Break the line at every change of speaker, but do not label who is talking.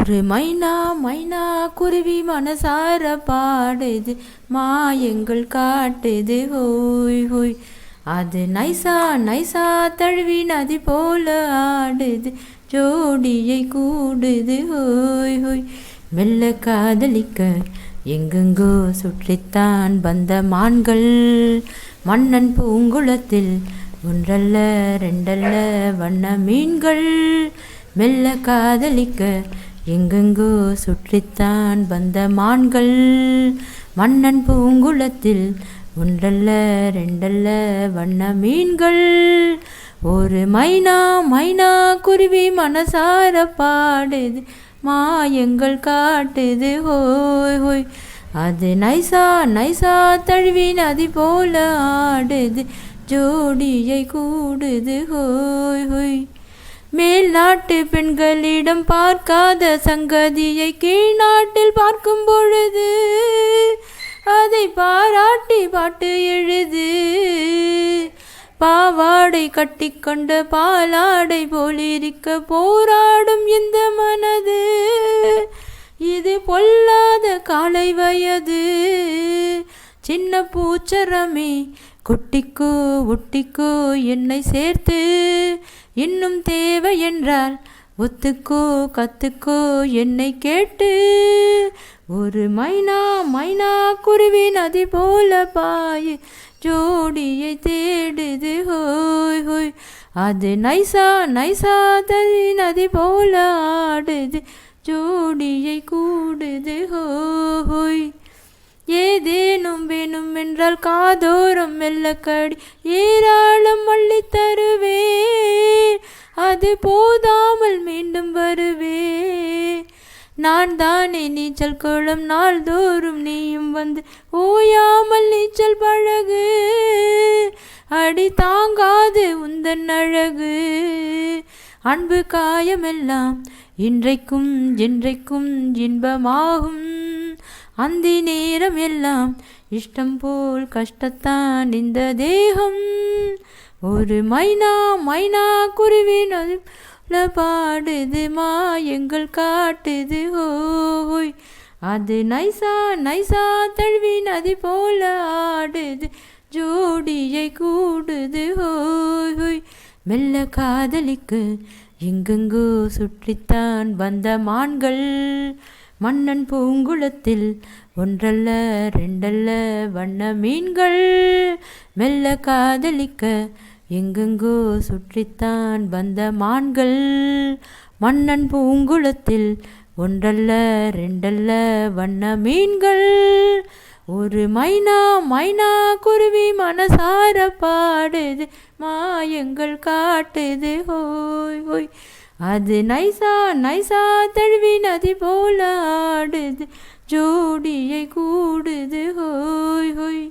ஒரு மைனா மைனா குருவி மனசார பாடுது மாயங்கள் காட்டுது ஹோய் ஹோய் அது நைசா நைசா தழுவி நதி போல ஆடுது ஜோடியை கூடுது ஹோய் ஹோய் மெல்ல காதலிக்க எங்கெங்கோ சுற்றித்தான் வந்த மான்கள் மன்னன் பூங்குளத்தில் ஒன்றல்ல ரெண்டல்ல வண்ண மீன்கள். மெல்ல காதலிக்க எங்கெங்கோ சுற்றித்தான் வந்த மான்கள். மன்னன் பூங்குளத்தில் ஒன்றல்ல ரெண்டல்ல வண்ண மீன்கள். ஒரு மைனா மைனா குருவி மனசார பாடுது. மாயங்கள் காட்டுது ஹோய் ஹோய். அது நைசா நைசா தழுவி நதி போல ஆடுது. ஜோடியை கூடுது ஹோய் ஹோய். நாட்டு பெண்களிடம் பார்க்காத சங்கதியை கீழ்நாட்டில் பார்க்கும் பொழுது அதை பாராட்டி பாட்டு எழுது. பாவாடை கட்டிக்கொண்ட பாலாடை போலிருக்க போராடும் இந்த மனது இது பொல்லாத காலை வயது. சின்ன பூச்சரமே கொட்டிக்கோ ஒட்டிக்கோ என்னை சேர்த்து. இன்னும் தேவை என்றால் ஒத்துக்கோ கத்துக்கோ என்னை கேட்டு. ஒரு மைனா மைனா குருவி நதி போல பாய். ஜோடியை தேடுது ஹோய் ஹோய். அது நைசா நைசா தரி நதி போல ஆடுது. ஜோடியை கூடுது காதோறும் காதோரம் மெல்லக்கடி ஏராளம் அள்ளி தருவே அது போதாமல் மீண்டும் வருவே நான் தானே நீச்சல் குளம் நாள்தோறும் நீயும் வந்து ஓயாமல் நீச்சல் பழகு. அடி தாங்காது உந்தன் அழகு. அன்பு காயமெல்லாம் இன்றைக்கும் என்றைக்கும் இன்பமாகும். அந்தி நேரம் எல்லாம் இஷ்டம் போல் கஷ்டத்தான் இந்த தேகம். ஒரு மைனா மைனா குருவி நதில பாடுது மாயங்கள் காட்டுது ஹோய் அது நைசா நைசா தழுவி நதி போல ஆடுது ஜோடியை கூடுது ஹோய் ஹோய் மெல்ல காதலிக்கு எங்கெங்கோ சுற்றித்தான் வந்த மான்கள். மன்னன் பூங்குளத்தில் ஒன்றல்ல ரெண்டல்ல வண்ண மீன்கள் மெல்ல காதலிக்க எங்கெங்கோ சுற்றித்தான் வந்த மான்கள். மன்னன் பூங்குளத்தில் ஒன்றல்ல ரெண்டல்ல வண்ண மீன்கள். ஒரு மைனா மைனா குருவி மனசார பாடுது மாயங்கள் காட்டுது ஹோய் ஹோய் அது நைசா நைசா தழுவி நதி போல ஆடுது. ஜோடியை கூடுது. ஹோய் ஹோய்.